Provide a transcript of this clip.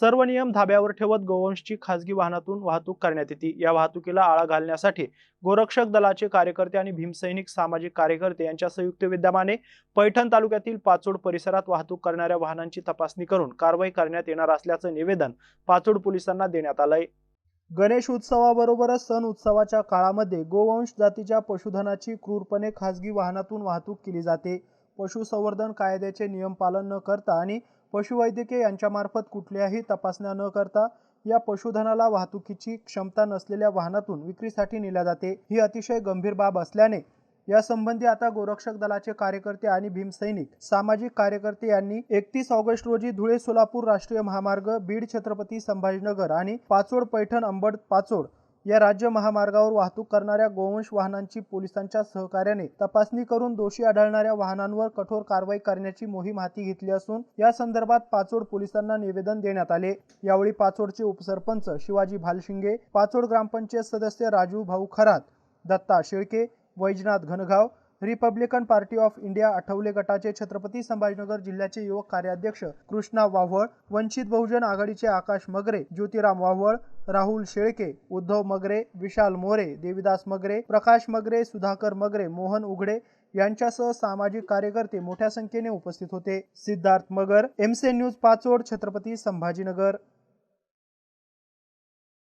सर्व नियम धाब्यावर ठेवत गोवंशची खासगी वाहनातून वाहतूक करण्यात येते. या वाहतुकीला आळा घालण्यासाठी गोरक्षक दलाचे कार्यकर्ते आणि भीमसैनिक सामाजिक कार्यकर्ते यांच्या संयुक्त विद्यमाने पैठण तालुक्यातील पाचोड परिसरात वाहतूक करणाऱ्या वाहनांची तपासणी करून कारवाई करण्यात येणार असल्याचं निवेदन पाचोड पोलिसांना देण्यात आलंय. गणेश उत्सवाबरोबरच सण उत्सवाच्या काळामध्ये गोवंश जातीच्या पशुधनाची क्रूरपणे खासगी वाहनातून वाहतूक केली जाते. पशुसंवर्धन कायद्याचे नियम पालन न करता आणि पशुवैद्यकीय यांच्यामार्फत कुठल्याही तपासण्या न करता या पशुधनाला वाहतुकीची क्षमता नसलेल्या वाहनातून विक्रीसाठी नेल्या जाते. ही अतिशय गंभीर बाब असल्याने यासंबंधी आता गोरक्षक दलाचे कार्यकर्ते आणि भीमसैनिक सामाजिक कार्यकर्ते यांनी एकतीस ऑगस्ट रोजी धुळे सोलापूर राष्ट्रीय महामार्ग बीड छत्रपती संभाजीनगर आणि पाचोड पैठण अंबड पाचोड या राज्य महामार्गावर वाहतूक करणाऱ्या गोवंश वाहनांची पोलिसांच्या सहकार्याने तपासणी करून दोषी आढळणाऱ्या वाहनांवर कठोर कारवाई करण्याची मोहीम हाती घेतली असून या संदर्भात पाचोड पोलिसांना निवेदन देण्यात आले. यावेळी पाचोडचे उपसरपंच शिवाजी भालशिंगे पाचोड ग्रामपंचायत सदस्य राजू भाऊ Kharat Datta Shelke Vaijnath घनगाव Republican party of India Athawale गटाचे छत्रपती संभाजीनगर जिल्ह्याचे युवक कार्याध्यक्ष कृष्णा वाव्हळ वंचित बहुजन आघाडीचे आकाश मगरे ज्योतिराम वाव्हळ राहुल शेळके उद्धव मगरे विशाल मोरे देविदास मगरे प्रकाश मगरे सुधाकर मगरे मोहन उघडे यांच्यासह सामाजिक कार्यकर्ते मोठ्या संख्येने उपस्थित होते. सिद्धार्थ मगर एमसे न्यूज पाचोड छत्रपती संभाजीनगर.